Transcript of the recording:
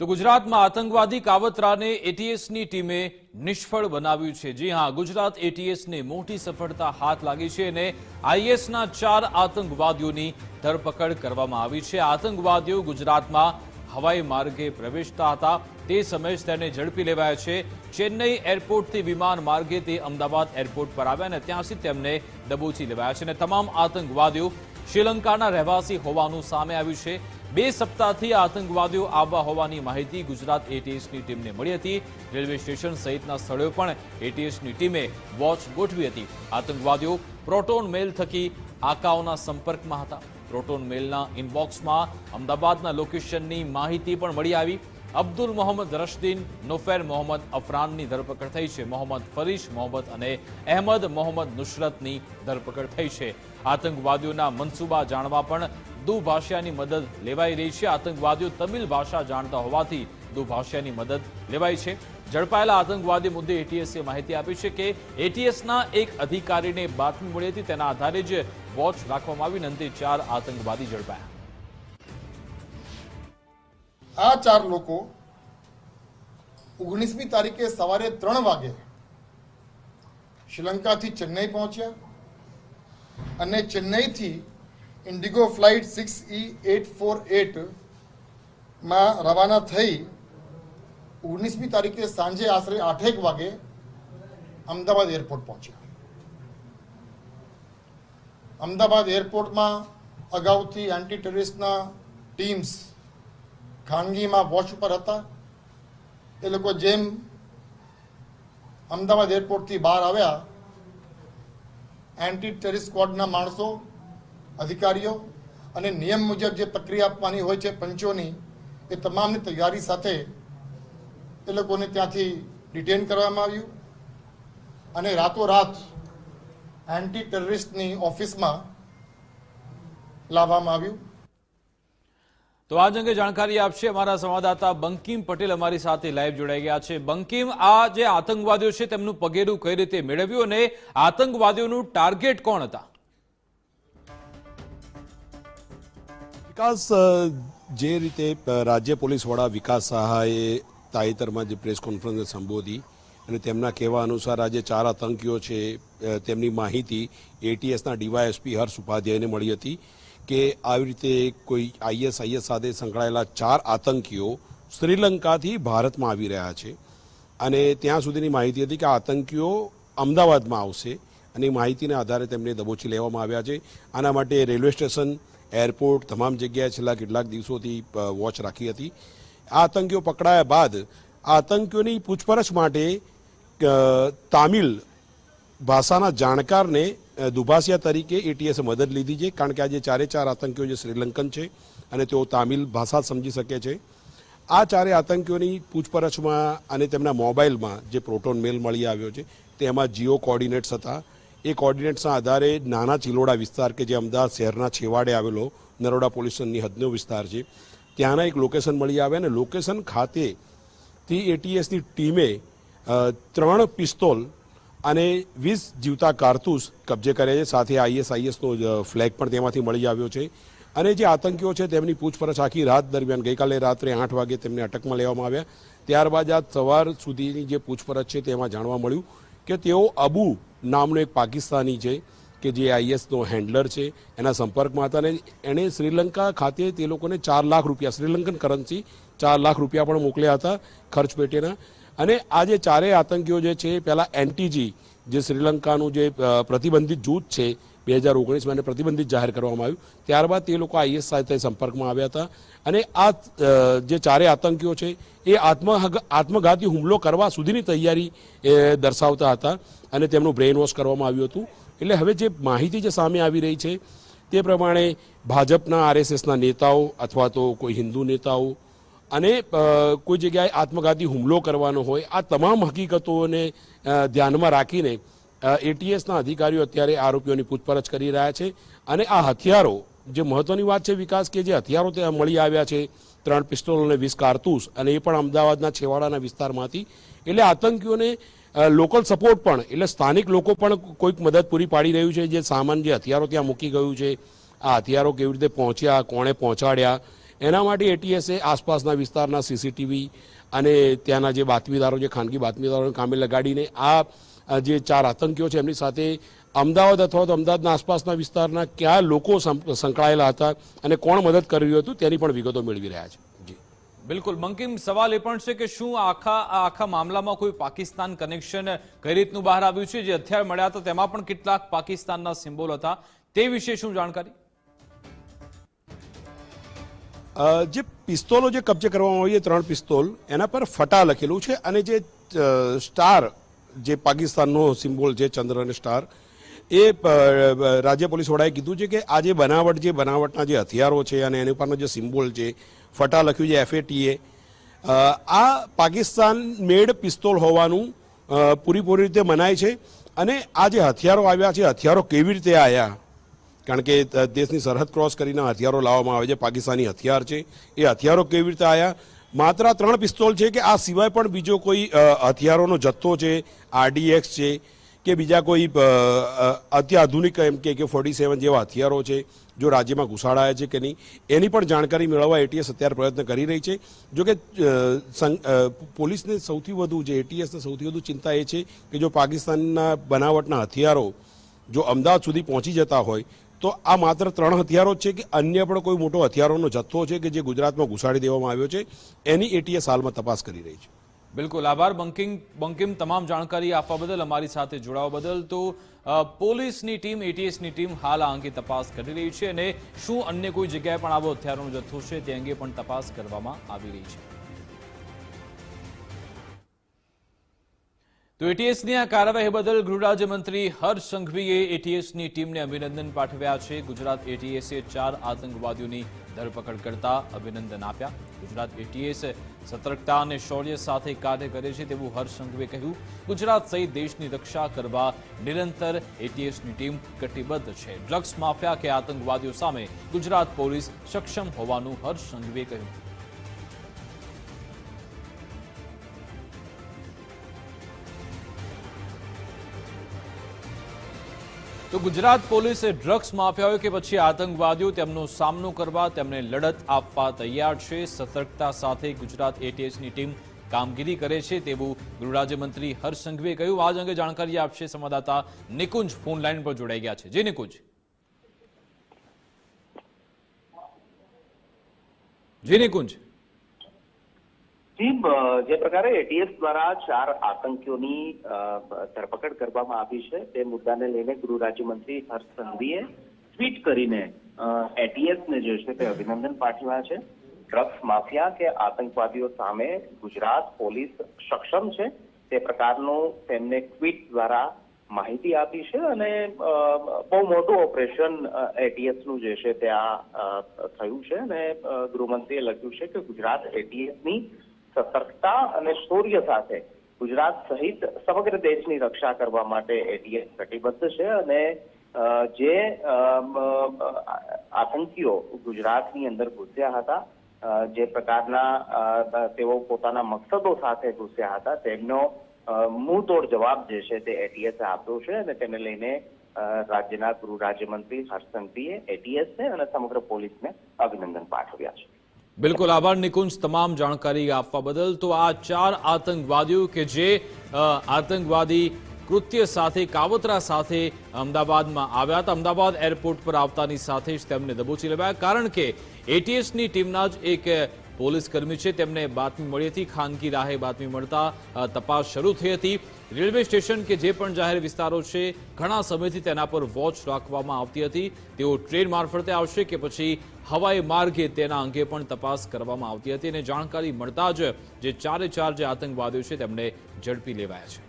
તો ગુજરાતમાં આતંકવાદી કાવતરાને એટીએસની ટીમે નિષ્ફળ બનાવ્યું છે. જી હા, ગુજરાત એટીએસને મોટી સફળતા હાથ લાગી છે અને આઈએસના ચાર આતંકવાદીઓની ધરપકડ કરવામાં આવી છે. આતંકવાદીઓ ગુજરાતમાં હવાઈ માર્ગે પ્રવેશતા હતા. તે સમયે તેને ઝડપી લેવાયા છે. ચેન્નઈ એરપોર્ટથી વિમાન માર્ગે તે અમદાવાદ એરપોર્ટ પર આવ્યા અને ત્યાંથી તેમને દબોચી લેવાયા છે. અને તમામ આતંકવાદીઓ શ્રીલંકાના રહેવાસી હોવાનું સામે આવ્યું છે. બે સપ્તાહથી આતંકવાદીઓ આવવા હોવાની માહિતી ગુજરાત એટીએસની ટીમને મળી હતી. રેલવે સ્ટેશન સહિતના સ્થળોએ પણ એટીએસની ટીમે વોચ ગોઠવી હતી. આતંકવાદીઓ પ્રોટોન મેલ થકી આકાઓના સંપર્કમાં હતા. પ્રોટોન મેલના ઇનબોક્સમાં અમદાવાદના લોકેશનની માહિતી પણ મળી આવી. અબ્દુલ મોહમ્મદ રશદીન, નુફેર મોહમ્મદ અફરાનની ધરપકડ થઈ છે. મોહમ્મદ ફરીશ મોહમ્મદ અને અહેમદ મોહમ્મદ નુસરતની ધરપકડ થઈ છે. આતંકવાદીઓના મનસૂબા જાણવા પણ દુભાષાની મદદ લેવાઈ રહી છે. આતંકવાદીઓ તમિલ ભાષા જાણતા હોવાથી દુભાષાની મદદ લેવાઈ છે. ઝડપાયેલા આતંકવાદી મુદ્દે એટીએસએ માહિતી આપી છે કે એટીએસના એક અધિકારીને બાતમી મળી હતી. તેના આધારે જ વોચ રાખવામાં આવી અંતે ચાર આતંકવાદી ઝડપાયા. આ ચાર લોકો ઓગણીસમી તારીખે સવારે ત્રણ વાગે શ્રીલંકાથી ચેન્નઈ પહોંચ્યા અને ચેન્નઈથી IndiGo flight six E eight four એટમાં રવાના થઈ ઓગણીસમી તારીખે સાંજે આશરે આઠેક વાગે અમદાવાદ એરપોર્ટ પહોંચ્યા. અમદાવાદ એરપોર્ટમાં અગાઉથી એન્ટી ટેરરિસ્ટના ટીમ્સ ખાનગીમાં વોચ ઉપર હતા. એ લોકો જેમ અમદાવાદ એરપોર્ટથી બહાર આવ્યા એન્ટી ટેરિસ સ્કવોડના માણસો, અધિકારીઓ અને નિયમ મુજબ જે પ્રક્રિયા આપવાની હોય છે પંચોની, એ તમામની તૈયારી સાથે એ લોકોને ત્યાંથી ડિટેન કરવામાં આવ્યું. અને રાતોરાત એન્ટી ટેરરિસ્ટની ઓફિસમાં લાવવામાં આવ્યું. તો આજ અંગે જાણકારી આપશે અમારા સંવાદદાતા બંકિમ પટેલ અમારી સાથે લાઈવ જોડાઈ ગયા છે. બંકિમ, આ જે આતંકવાદીઓ છે તેમનું પગેરું કઈ રીતે મેળવ્યું અને આતંકવાદીઓનું ટાર્ગેટ કોણ હતા? વિકાસ જે રીતે રાજ્ય પોલીસ વડા વિકાસ સહાયે તાજેતરમાં જે પ્રેસ કોન્ફરન્સ સંબોધી અને તેમના કહેવા અનુસાર આજે ચાર આતંકીઓ છે તેમની માહિતી એટીએસના ડીવાયએસપી હર્ષ ઉપાધ્યાયને મળી હતી. કે આવી રીતે કોઈ આઈએસઆઈએસ સાથે સંકળાયેલા ચાર આતંકીઓ શ્રીલંકાથી ભારતમાં આવી રહ્યા છે. અને ત્યાં સુધીની માહિતી હતી કે આતંકીઓ અમદાવાદમાં આવશે અને માહિતીના આધારે તેમને દબોચી લેવામાં આવ્યા છે. આના માટે રેલવે સ્ટેશન, એરપોર્ટ તમામ જગ્યાએ છેલ્લા કેટલાક દિવસોથી વોચ રાખી હતી. આ આતંકીઓ પકડાયા બાદ આતંકીઓની પૂછપરછ માટે તામિલ ભાષાના જાણકારને દુભાષિયા તરીકે એટીએસે મદદ લીધી છે, કારણ કે આજે ચારે ચાર આતંકીઓ જે શ્રીલંકન છે અને તેઓ તામિલ ભાષા સમજી શકે છે. આ ચારે આતંકીઓની પૂછપરછમાં અને તેમના મોબાઈલમાં જે પ્રોટોન મેલ મળી આવ્યો છે, તેમાં જીઓ કોઓર્ડિનેટ્સ હતા. એ કોઓર્ડિનેટ્સના આધારે નાના ચિલોડા વિસ્તાર કે જે અમદાવાદ શહેરના છેવાડે આવેલો નરોડા પોલીસની હદનો વિસ્તાર છે, ત્યાંના એક લોકેશન મળી આવે અને લોકેશન ખાતેથી એટીએસની ટીમે ત્રણ પિસ્તોલ અને વીસ જીવતા કારતૂસ કબજે કર્યા છે. સાથે આઈએસઆઈએસનો ફ્લેગ પણ તેમાંથી મળી આવ્યો છે. અને જે આતંકીઓ છે તેમની પૂછપરછ આખી રાત દરમિયાન ગઈકાલે રાત્રે આઠ વાગે તેમને અટકમાં લેવામાં આવ્યા. ત્યારબાદ આજ સવાર સુધીની જે પૂછપરછ છે તેમાં જાણવા મળ્યું કે તેઓ અબુ નામનો એક પાકિસ્તાની છે કે જે આઈએસનો હેન્ડલર છે. એના સંપર્કમાં હતા અને એણે શ્રીલંકા ખાતે તે લોકોને ચાર લાખ રૂપિયા, શ્રીલંકન કરન્સી ચાર લાખ રૂપિયા પણ મોકલ્યા હતા ખર્ચ પેટેના. અને આ જે ચારેય આતંકીઓ જે છે, પહેલાં એનટીજી જે શ્રીલંકાનું જે પ્રતિબંધિત જૂથ છે, બે હજાર ઓગણીસમાં એને પ્રતિબંધિત જાહેર કરવામાં આવ્યું. ત્યારબાદ તે લોકો આઈએસ સાથે સંપર્કમાં આવ્યા હતા. અને આ જે ચારેય આતંકીઓ છે, એ આત્મ આત્મઘાતી હુમલો કરવા સુધીની તૈયારી દર્શાવતા હતા. અને તેમનું બ્રેઇન વોશ કરવામાં આવ્યું હતું. એટલે હવે જે માહિતી જે સામે આવી રહી છે, તે પ્રમાણે ભાજપના આરએસએસના નેતાઓ અથવા તો કોઈ હિન્દુ નેતાઓ અને કોઈ જગ્યાએ આત્મઘાતી હુમલો કરવાનો હોય, આ તમામ હકીકતોને ધ્યાનમાં રાખીને એટીએસના અધિકારીઓ અત્યારે આરોપીઓની પૂછપરછ કરી રહ્યા છે. અને આ હથિયારો, જે મહત્વની વાત છે વિકાસ, કે જે હથિયારો ત્યાં મળી આવ્યા છે, ત્રણ પિસ્તોલ અને વીસ કારતૂસ, અને એ પણ અમદાવાદના છેવાડાના વિસ્તારમાંથી. એટલે આતંકીઓને લોકલ સપોર્ટ પણ, એટલે સ્થાનિક લોકો પણ કોઈક મદદ પૂરી પાડી રહ્યું છે, જે સામાન જે હથિયારો ત્યાં મૂકી ગયું છે. આ હથિયારો કેવી રીતે પહોંચ્યા, કોણે પહોંચાડ્યા એના માટે એટીએસે આસપાસના વિસ્તારના સીસીટીવી અને ત્યાંના જે બાતમીદારો, જે ખાનગી બાતમીદારોને કામે લગાડીને આ જે ચાર આતંકીઓ છે, એમની સાથે અમદાવાદ અથવા તો અમદાવાદના આસપાસના વિસ્તારના કયા લોકો સંકળાયેલા હતા અને કોણ મદદ કરી રહ્યું હતું, તેની પણ વિગતો મેળવી રહ્યા છે. જી. બિલકુલ. મંકીમ, સવાલ એ પણ છે કે શું આખા આખા મામલામાં કોઈ પાકિસ્તાન કનેક્શન કઈ રીતનું બહાર આવ્યું છે? જે હથિયાર મળ્યા હતા તેમાં પણ કેટલાક પાકિસ્તાનના સિમ્બોલ હતા. તે વિશે શું જાણકારી? જે પિસ્તોલો જે કબજે કરવામાં આવી છે ત્રણ પિસ્તોલ એના પર ફટા લખેલું છે અને જે સ્ટાર જે પાકિસ્તાનનો સિમ્બોલ છે, ચંદ્ર અને સ્ટાર, એ રાજ્ય પોલીસ વડાએ કીધું છે કે આ જે બનાવટ, જે બનાવટના જે હથિયારો છે અને એની ઉપરનો જે સિમ્બોલ છે, ફટા લખ્યું છે એફએટીએ આ પાકિસ્તાન મેડ પિસ્તોલ હોવાનું પૂરીપૂરી રીતે મનાય છે અને આ જે હથિયારો આવ્યા છે, હથિયારો કેવી રીતે આવ્યા કારણ કે દેશની સરહદ ક્રોસ કરીને હથિયારો લાવવામાં આવે છે. પાકિસ્તાની હથિયાર છે. એ હથિયારો કેવી રીતે આવ્યા માત્ર ત્રણ પિસ્તોલ છે કે આ સિવાય પણ બીજો કોઈ હથિયારોનો જથ્થો છે? આરડીએક્સ છે કે બીજા કોઈ અત્યાધુનિક એમ કે ફોર્ટી સેવન જેવા હથિયારો છે જો રાજ્યમાં ઘુસાડાયા છે કે નહીં? એની પણ જાણકારી મેળવવા એટીએસ અત્યારે પ્રયત્ન કરી રહી છે. જો કે અ, સં- અ, પોલીસને સૌથી વધુ જે એટીએસને સૌથી વધુ ચિંતા એ છે કે જો પાકિસ્તાનના બનાવટના હથિયારો જો અમદાવાદ સુધી પહોંચી જતા હોય તો આ માત્ર ત્રણ હથિયારો જ છે કે અન્ય પણ કોઈ મોટો હથિયારોનો જથ્થો છે કે જે ગુજરાતમાં ઘુસાડી દેવામાં આવ્યો છે, એની એટીએસ હાલમાં તપાસ કરી રહી છે. બિલકુલ, આભાર. બંકિંગ, બંકિમ તમામ જાણકારી આપવા બદલ, અમારી સાથે જોડાવા બદલ. તો પોલીસની ટીમ એટીએસની ટીમ હાલ આ અંગે તપાસ કરી રહી છે અને શું અન્ય કોઈ જગ્યાએ પણ આવો હથિયારોનો જથ્થો છે તે અંગે પણ તપાસ કરવામાં આવી રહી છે. તો એટીએસની આ કાર્યવાહી બદલ ગૃહ રાજ્યમંત્રી હર્ષ સંઘવીએ એટીએસની ટીમને અભિનંદન પાઠવ્યા છે. ગુજરાત એટીએસે ચાર આતંકવાદીઓની ધરપકડ કરતા અભિનંદન આપ્યા. ગુજરાત એટીએસ સતર્કતા અને શૌર્ય સાથે કાર્ય કરે છે તેવું હર્ષ સંઘવીએ કહ્યું. ગુજરાત સહિત દેશની રક્ષા કરવા નિરંતર એટીએસની ટીમ કટિબદ્ધ છે. ડ્રગ્સ માફિયા કે આતંકવાદીઓ સામે ગુજરાત પોલીસ સક્ષમ હોવાનું હર્ષ સંઘવીએ કહ્યું. તો ગુજરાત પોલીસે ડ્રગ્સ માફિયાઓ કે પછી આતંકવાદીઓ તેમનો સામનો કરવા તેમને લડત આપવા તૈયાર છે. સતર્કતા સાથે ગુજરાત એટીએસની ટીમ કામગીરી કરે છે તેવું ગૃહ રાજ્યમંત્રી હર્ષ સંઘવીએ કહ્યું. આજ અંગે જાણકારી આપશે સંવાદદાતા નિકુંજ. ફોન લાઈન પર જોડાઈ ગયા છે. જે નિકુંજ. જી નિકુંજ. બ- જે પ્રકારે એટીએસ દ્વારા ચાર આતંકીઓની ધરપકડ કરવામાં આવી છે, તે મુદ્દાને લઈને ગૃહ રાજ્યમંત્રી હર્ષ સંઘવીએ ટ્વીટ કરીને એટીએસ ને જે છે તે અભિનંદન પાઠવ્યા છે. ડ્રગ્સ માફિયા કે આતંકવાદીઓ સામે ગુજરાત પોલીસ સક્ષમ છે, તે પ્રકારનું તેમને ટ્વીટ દ્વારા માહિતી આપી છે અને બહુ મોટું ઓપરેશન એટીએસનું જે છે તે આ થયું છે અને ગૃહમંત્રીએ લખ્યું છે કે ગુજરાત એટીએસની સતર્કતા અને શૌર્ય સાથે ગુજરાત સહિત સમગ્ર દેશની રક્ષા કરવા માટે એટીએસ કટિબદ્ધ છે અને જે આતંકીઓ ગુજરાતની અંદર ઘૂસ્યા હતા જે પ્રકારના તેઓ પોતાના મકસદો સાથે ઘૂસ્યા હતા, તેમનો મુંહતોડ જવાબ જે છે તે એટીએસે આપ્યો છે અને તેને લઈને રાજ્યના ગૃહ રાજ્યમંત્રી હર્ષ એટીએસ એટીએસને અને સમગ્ર પોલીસને અભિનંદન પાઠવ્યા છે. બિલકુલ આભાર નિકુંજ, તમામ જાણકારી આપવા બદલ. તો આ ચાર આતંકવાદીઓ કે જે આતંકવાદી કૃત્ય સાથે, કાવતરા સાથે અમદાવાદમાં આવ્યા હતા. અમદાવાદ એરપોર્ટ પર આવતાની સાથે જ તેમને દબોચી લેવાયા. કારણ કે એટીએસની ટીમના જ એક પોલીસ કર્મી છે, તેમને બાતમી મળી હતી, ખાનગી રાહે બાતમી મળતા તપાસ શરૂ થઈ હતી. રેલવે સ્ટેશન કે જે પણ જાહેર વિસ્તારો છે, ઘણા સમયથી તેના પર વોચ રાખવામાં આવતી હતી. તેઓ ટ્રેન મારફતે આવશે કે પછી હવાઈ માર્ગે તેના અંગે પણ તપાસ કરવામાં આવતી હતી અને જાણકારી મળતા જ જે ચારે ચાર જે આતંકવાદીઓ છે, તેમને ઝડપી લેવાયા છે.